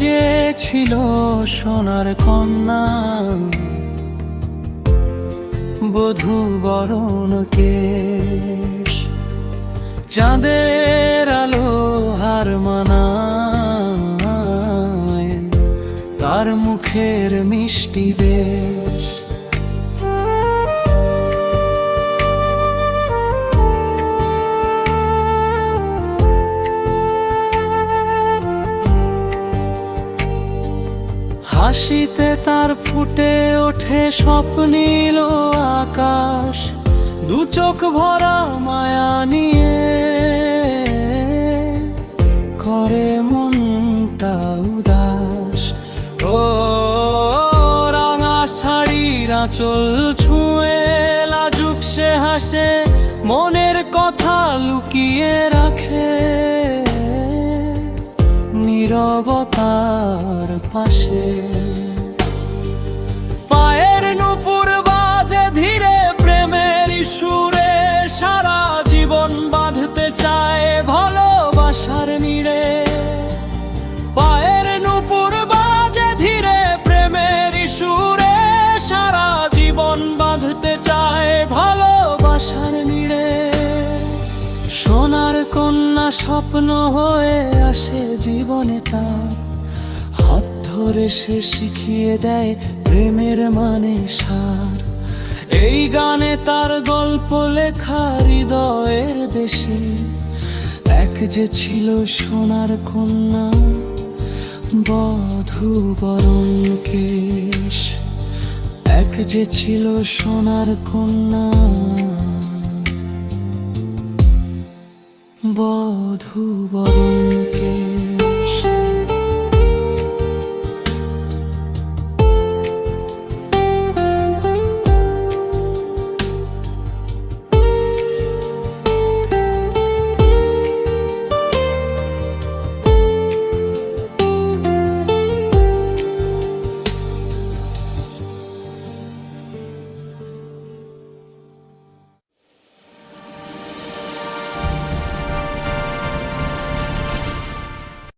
যে ছিল সোনার কন্যা, বধু বরণ কে চাঁদের আলো হার মানায়, তার মুখের মিষ্টি বেশ। হাসিতে তার ফুটে ওঠে স্বপ্নীল আকাশ। দু চোখ ভরা মায়া নিয়ে করে মনটা উদাস। ও রাঙা শাড়ির আঁচল ছুঁয়ে লাজুক সে হাসে, মনের কথা লুকিয়ে রাখে। নীরবতার পাশে। পায়ের নুপুর বাজে ধীরে প্রেমের সুরে সারা জীবন বাঁধতে চায় ভালোবাসার নিড়ে। পায়ের নুপুর বাজে ধীরে প্রেমের সুরে সারা জীবন বাঁধতে চায় ভালোবাসার নিড়ে। সোনার কন্যা স্বপ্ন হয়ে আসে জীবনে তার। হাত ধরে সে শিখিয়ে দেয় প্রেমের মানে সার। এই গানে তার গল্প লেখা হৃদয়ের দেশে। এক যে ছিল সোনার কন্যা, বধু বরণ কেশ এক যে ছিল সোনার কন্যা বধু বরণকে।